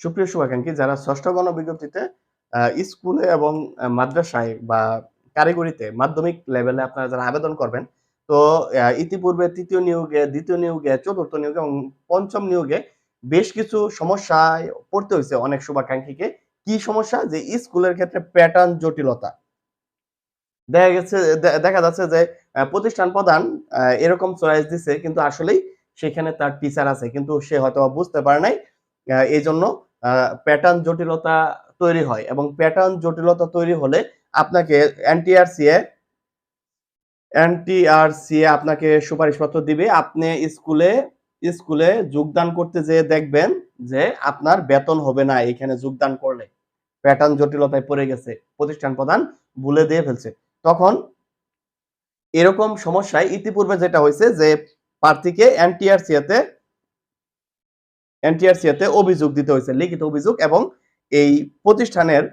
সুপ্রিয় শুভাকাঙ্ক্ষী, যারা ষষ্ঠ গণবিজ্ঞপ্তিতে স্কুলে এবং মাদ্রাসায় বা কারিগরিতে মাধ্যমিক লেভেলে আপনারা যারা আবেদন করবেন, তো ইতিপূর্বে তৃতীয় নিয়োগে, দ্বিতীয় নিয়োগে, চতুর্থ নিয়োগে এবং পঞ্চম নিয়োগে বেশ কিছু সমস্যায় পড়তে হয়েছে অনেক শুভাকাঙ্ক্ষীকে। কি সমস্যা? যে স্কুলের ক্ষেত্রে প্যাটার্ন জটিলতা। দেখা গেছে দেখা যাচ্ছে যে প্রতিষ্ঠান প্রধান এরকম চয়েস দিছে, কিন্তু আসলেই সেখানে তার টিচার আছে, কিন্তু সে হয়তো বুঝতে পারে নাই এই জন্য প্যাটার্ন জটিলতা তৈরি হয় এবং প্যাটার্ন জটিলতা তৈরি হলে আপনাকে এনটিআরসিএ এনটিআরসিএ আপনাকে সুপারিশপত্র দিবে। আপনি স্কুলে স্কুলে যোগদান করতে যেয়ে দেখবেন যে আপনার বেতন হবে না এখানে যোগদান করলে। প্যাটার্ন জটিলতায় পড়ে গেছে, প্রতিষ্ঠান প্রধান ভুলে দিয়ে ফেলছে। তখন এরকম সমস্যায় ইতিপূর্বে যেটা হয়েছে যে প্রার্থীকে এনটিআরসিএতে এনটিআরসিএতে অভিযোগ দিতে হয়েছে, লিখিত অভিযোগ এবং এই প্রতিষ্ঠানের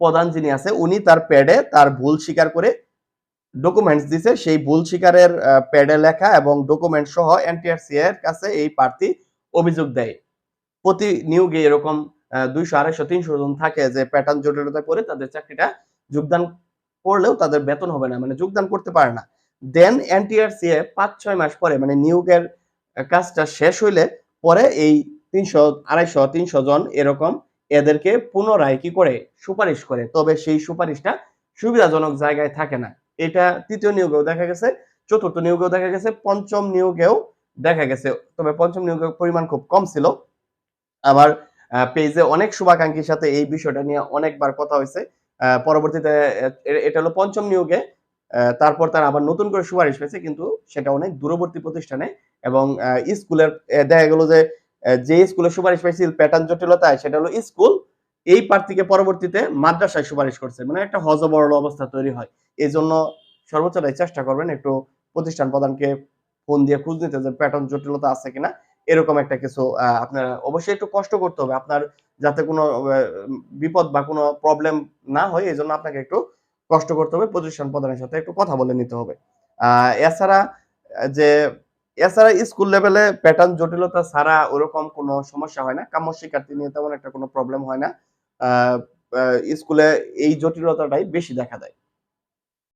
প্রধান যিনি আছে, উনি তার প্যাডে তার ভুল স্বীকার করে ডকুমেন্টস দিছে। সেই ভুল স্বীকারের প্যাডে লেখা এবং ডকুমেন্ট সহ এনটিআরসি এর কাছে এই প্রার্থী অভিযোগ দেয়। প্রতি নিয়োগে এরকম দুইশো, আড়াইশো, তিনশো জন থাকে যে প্যাটার্ন জটিলতা করে তাদের চাকরিটা যোগদান করলেও তাদের বেতন হবে না মানে যোগদান করতে পারে না। দেন এনটিআরসি এ পাঁচ, ছয় মাস পরে মানে নিয়োগের কাজটা শেষ হইলে পরে এই তিনশো, আড়াইশো, তিনশো জন এরকম এদেরকে পুনরায় কি করে সুপারিশ করে? তবে সেই সুপারিশটা সুবিধাজনক জায়গায় থাকে না। এটা তৃতীয় নিয়োগেও দেখা গেছে, চতুর্থ নিয়োগেও দেখা গেছে, পঞ্চম নিয়োগেও দেখা গেছে। তবে পঞ্চম নিয়োগের পরিমাণ খুব কম ছিল। আবার পেজে অনেক শুভাকাঙ্ক্ষীর সাথে এই বিষয়টা নিয়ে অনেকবার কথা হয়েছে। পরবর্তীতে এটা হলো পঞ্চম নিয়োগে তারপর তার আবার নতুন করে সুপারিশ পেয়েছে, কিন্তু সেটা অনেক দূরবর্তী প্রতিষ্ঠানে এবং স্কুলের দেখা গেল যে যে স্কুলে সুপারিশ পাইছিল প্যাটার্ন জটিলতায় সেটা হলো স্কুল। এই প্রার্থীকে পরবর্তীতে মাদ্রাসায় সুপারিশ করছে। মানে একটা হজবরল অবস্থা তৈরি হয়। এই জন্য সর্বোচ্চটাই চেষ্টা করবেন একটু প্রতিষ্ঠান প্রধানকে ফোন দিয়ে খুঁজ নিতে যে প্যাটার্ন জটিলতা আছে কিনা। এরকম একটা কিছু আপনার অবশ্যই একটু কষ্ট করতে হবে। আপনার যাতে কোনো বিপদ বা কোনো প্রবলেম না হয় এই জন্য আপনাকে একটু কষ্ট করতে হবে। প্রতিষ্ঠান প্রধানের সাথে একটু কথা বলে নিতে হবে। আহ, এছাড়া যে এছাড়া স্কুল লেভেলে প্যাটার্ন জটিলতা ছাড়া ওরকম কোনো সমস্যা হয় না। কাম্য শিক্ষার্থী নিয়ে তেমন একটা কোনো প্রবলেম হয় না। স্কুলে এই জটিলতাটাই বেশি দেখা দেয়।